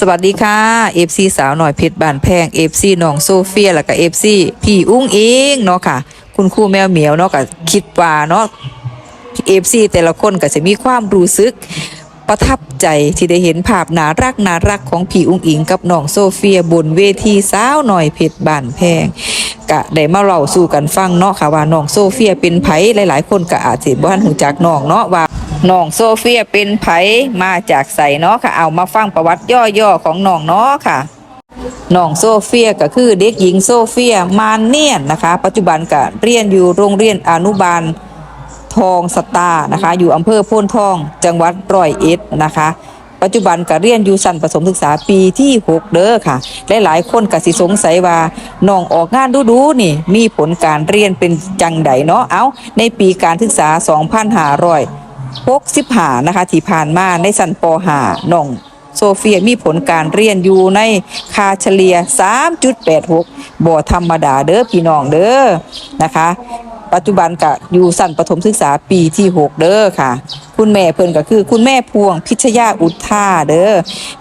สวัสดีค่ะ FC สาวหน่อยเพชรบานแพง FC น้องโซเฟียแล้วก็ FC พี่อุ้งอิงเนาะค่ะ คุณครูแมวเหมียวเนาะก็คิดว่าเนาะ FC แต่ละคนก็จะมีความรู้สึกประทับใจที่ได้เห็นภาพน่ารักน่ารักของพี่อุ้งอิงกับน้องโซเฟียบนเวทีสาวหน่อยเพชรบานแพงก็ได้มาเล่าสู่กันฟังเนาะค่ะว่าน้องโซเฟียเป็นไผหลาย ๆ คนก็อาจสิบ่ทันหูจักน้องเนาะว่า น้องโซเฟียเป็นไผมาจากไสเนาะค่ะ เอามาฟังประวัติย่อๆของน้องเนาะค่ะน้องโซเฟียก็คือเด็กหญิงโซเฟียมานเนียนนะคะ ปัจจุบันก็เรียนอยู่โรงเรียนอนุบาลทองสตานะคะ อยู่อำเภอโพนทอง จังหวัดร้อยเอ็ดนะคะ ปัจจุบันก็เรียนอยู่ชั้นประถมศึกษาปีที่ 6 เด้อค่ะและหลายคนก็สิสงสัยว่าน้องออกงานดูๆนี่ มีผลการเรียนเป็นจังใดเนาะเอาในปีการศึกษา 61หานะคะที่ผ่านมาในสันปอหาน้องโซเฟียมีผลการเรียนอยู่ในคาเฉลีย 3.86บ่ธรรมดาเด้อพี่น้องเด้อนะคะ ปัจจุบันก็อยู่สั้นประถมศึกษาปีที่6เด้อค่ะ คุณแม่เพิ่นก็คือ คุณแม่พวงพิชยาอุทธาเด้อ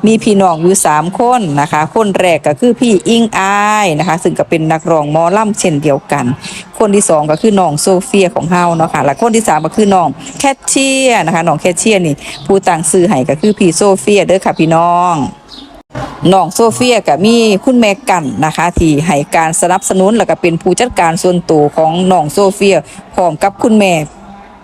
มีพี่น้องอยู่3คนนะคะ คนแรกก็คือพี่อิงอายนะคะ ซึ่งก็เป็นนักร้องมอล่ำเช่นเดียวกัน คนที่สองก็คือน้องโซเฟียของเฮาเนาะค่ะและคนที่สามก็คือน้องแคทเชียนะคะน้องแคทเชียนี่ผู้ต่างซื้อให้ก็คือพี่โซเฟียเด้อค่ะพี่น้อง น้องโซเฟียกับมีคุณแม่กันนะคะที่ให้การสนับสนุนแล้วก็เป็นผู้จัดการส่วนตัวของน้องโซเฟียพร้อมกับคุณแม่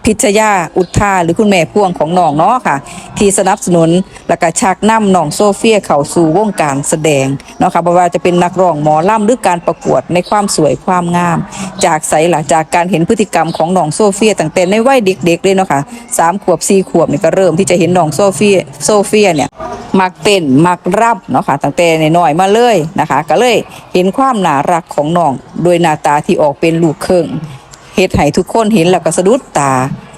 พิชยาอุทธาหรือคุณแม่พ่วงของน้องเนาะค่ะ ที่สนับสนุนแล้วก็ชักนำน้องโซเฟียเข้าสู่วงการแสดงเนาะค่ะบ่ว่าจะเป็นนักร้องหมอลำหรือการประกวดในความสวยความงาม จากใสหลังจากการเห็นพฤติกรรมของน้องโซเฟียตั้งแต่ในวัยเด็กๆเลยเนาะค่ะสามขวบสี่ขวบนี่ก็เริ่มที่จะเห็นน้องโซเฟียโซเฟียเนี่ยมักเต้นมักรับเนาะค่ะตั้งแต่น้อยมาเลยนะคะ ก็เลยเห็นความน่ารักของน้องโดยหน้าตาที่ออกเป็นลูกเครึ่ง เฮ็ดให้ทุกคนเห็นแล้วก็สะดุดตา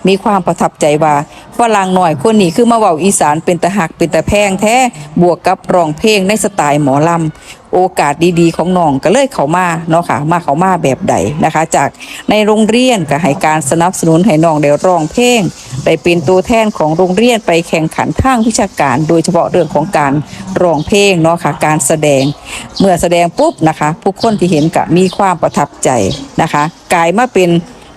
มีความประทับใจว่าฝรั่งหน่อยคนนี้คือมาเว้าอีสานเป็นตะหักเป็นตะแพงแท้บวกกับร้องเพลงในสไตล์หมอลำ โอกาสดีๆ ของน้องก็เลยเข้ามาเนาะค่ะมาเข้ามาแบบใดนะคะ จากในโรงเรียนก็ให้การสนับสนุนให้น้องได้ร้องเพลงได้เป็นตัวแทนของโรงเรียนไปแข่งขันทางวิชาการ โดยเฉพาะเรื่องของการร้องเพลงเนาะค่ะการแสดงเมื่อแสดงปุ๊บนะคะ ผู้คนที่เห็นก็มีความประทับใจนะคะ กลายมาเป็น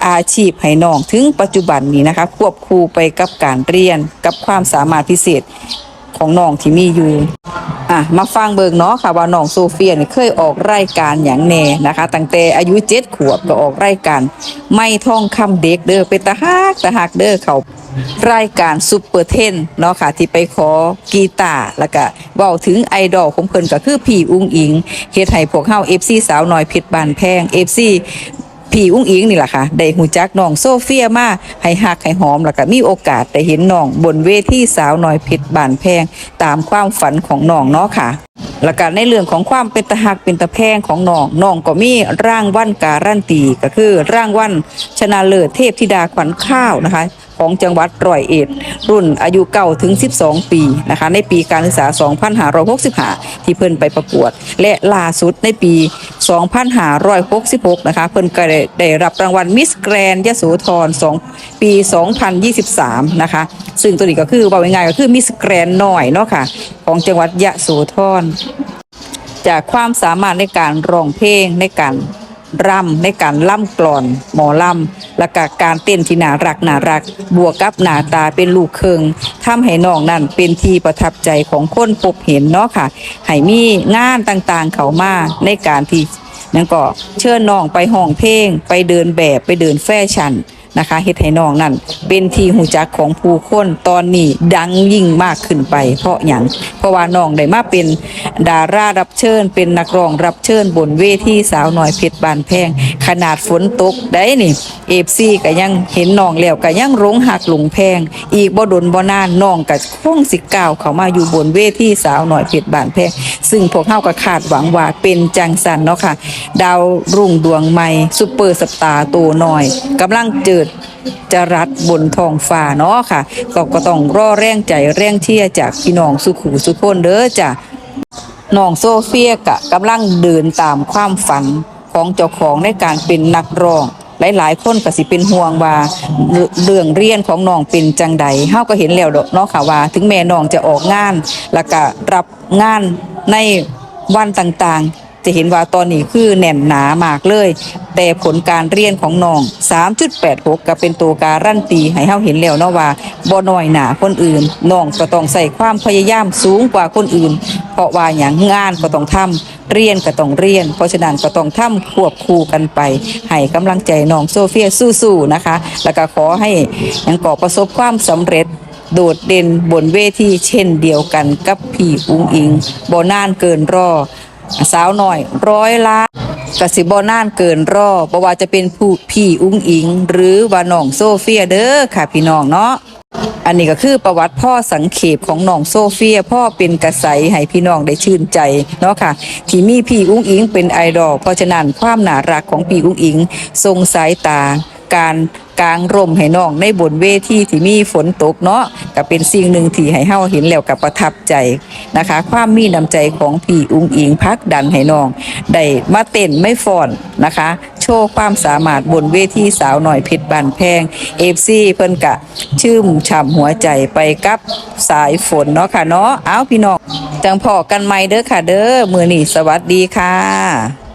อาชีพให้น้องถึงปัจจุบันนี้นะคะ ควบคู่ไปกับการเรียนกับความสามารถพิเศษของน้องที่มีอยู่อะมาฟังเบิงเนาะค่ะว่าน้องโซเฟียเคยออกรายการอย่างแน่นะคะ ตั้งแต่อายุเจ็ดขวบก็ออกรายการ ไม่ท่องคำเด็กเด้อเป็นตาฮักตาฮักเด้อเขารายการซุปเปอร์เทนเนาะค่ะ ที่ไปขอกีตาร์แล้วก็เว้าถึงไอดอลของเพิ่นก็คือพี่อุ้งอิงเฮ็ดให้พวกเฮา FC สาวน้อยเพชรบานแพง FC พี่อุ้งอิงนี่แหละค่ะได้หูจักน้องโซเฟียมาให้หักให้หอมแล้วก็มีโอกาสได้เห็นน้องบนเวทีสาวน้อยเพชรบานแพง ตามความฝันของน้องเนาะค่ะแล้วก็ในเรื่องของความเป็นตะหักเป็นตะแพงของน้องน้องก็มีร่างวันการันตีก็คือร่างวันชนะเลิศเทพธิดาขวัญข้าวนะคะ ของจังหวัดร้อยเอ็ดรุ่นอายุเก่าถึง 12 ปีนะคะในปีการศึกษา 2565 ที่เพิ่นไปประกวด และล่าสุดในปี 2566 นะคะเพิ่นก็ได้รับรางวัลมิสแกรนยโสธร2ปี 2023 นะคะ ซึ่งตัวนี้ก็คือว่าง่ายๆก็คือมิสแกรนหน่อยเนาะค่ะของจังหวัดยะโสธรจากความสามารถในการร้องเพลงในการ รำในการล่ำกลอน หมอล่ำและกการเต้นที่น่ารักน่ารัก บวกกับหน้าตาเป็นลูกเคิงทำให้น้องนั่นเป็นที่ประทับใจของคนพบเห็นเนาะค่ะให้มีงานต่างๆเขามาในการที่นั่นก็เชิญน้องไปห้องเพลง ไปเดินแบบไปเดินแฟชั่น นะคะเฮ็ดให้น้องนั่นเป็นที่หูจักของผู้คนตอนนี้ดังยิ่งมากขึ้นไป เพราะหยังเพราะว่าน้องได้มาเป็นดารารับเชิญ เป็นนักร้องรับเชิญบนเวทีสาวน้อยเพชรบานแพง ขนาดฝนตกได้นี่เอฟซีก็ยังเห็นน้องแล้วก็ยังร้งหักหลงแพง อีกบ่ดนบ่นานน้องก็คงสิก้าวเขามาอยู่บนเวทีสาวน้อยเพชรบานแพง ซึ่งพวกเฮาก็คาดหวังว่าเป็นจังสันเนาะค่ะดาวรุ่งดวงใหม่ซุปเปอร์สตาร์ตัวน้อยกำลังเจิดจะรัดบนทองฟ้าเนาะค่ะ ก็ก็ต้องรอแรงใจแรงเชียจากพี่น้องสุขูสุคนเด้อจ้ะน้องโซเฟียกะกำลังเดินตามความฝันของเจ้าของในการเป็นนักร้องหลายๆ คนก็สิเป็นห่วงว่าเรื่องเรียนของน้องเป็นจังใดเฮาก็เห็นแล้วเนาะค่ะว่า ถึงแม่น้องจะออกงาน แล้วก็รับงานในวันต่างๆ จะเห็นว่าตอนนี้คือแน่นหนามากเลย แต่ผลการเรียนของน้อง 3.86 ก็เป็นตัวการันตีให้เฮาเห็นแล้วเนาะว่าบ่น้อยหนาคนอื่นน้องก็ต้องใส่ความพยายามสูงกว่าคนอื่น เพราะว่าอย่างงานก็ต้องทำเรียนก็ต้องเรียน เพราะฉะนั้นก็ต้องทำควบคู่กันไป ให้กำลังใจน้องโซเฟียสู้ๆนะคะ แล้วก็ขอให้ยังก่อประสบความสำเร็จโดดเด่นบนเวทีเช่นเดียวกันกับพี่อุ้งอิงบ่นานเกินรอ สาวหน่อยร้อยล้านกสิบ่นานเกินรอบ่ว่าจะเป็นผู้พี่อุ้งอิง หรือว่าน้องโซเฟียเด้อค่ะพี่น้องเนาะอันนี้ก็คือประวัติพ่อสังเขปของน้องโซเฟีย พ่อเป็นกระใสให้พี่น้องได้ชื่นใจเนาะค่ะ ที่มีพี่อุ้งอิงเป็นไอดอลเพราะฉะนั้นความน่ารักของพี่อุ้งอิงทรงสายตาการ กลางร่มให้น้องในบนเวทีที่มีฝนตกเนาะก็เป็นสิ่งหนึ่งที่ให้เฮาเห็นแล้วกับประทับใจนะคะ ความมีน้ำใจของพี่อุ้งอิงพักดันให้น้องได้มาเต้นไม่ฟ้อนนะคะ โชว์ความสามารถบนเวทีสาวหน่อยเพชรบานแพงเอฟซีเพิ่นกะ ชื่มฉ่ำหัวใจไปกับสายฝนเนาะค่ะเนาะเอาพี่น้องจังพอกันใหม่เด้อค่ะเด้อมือนี้สวัสดีค่ะ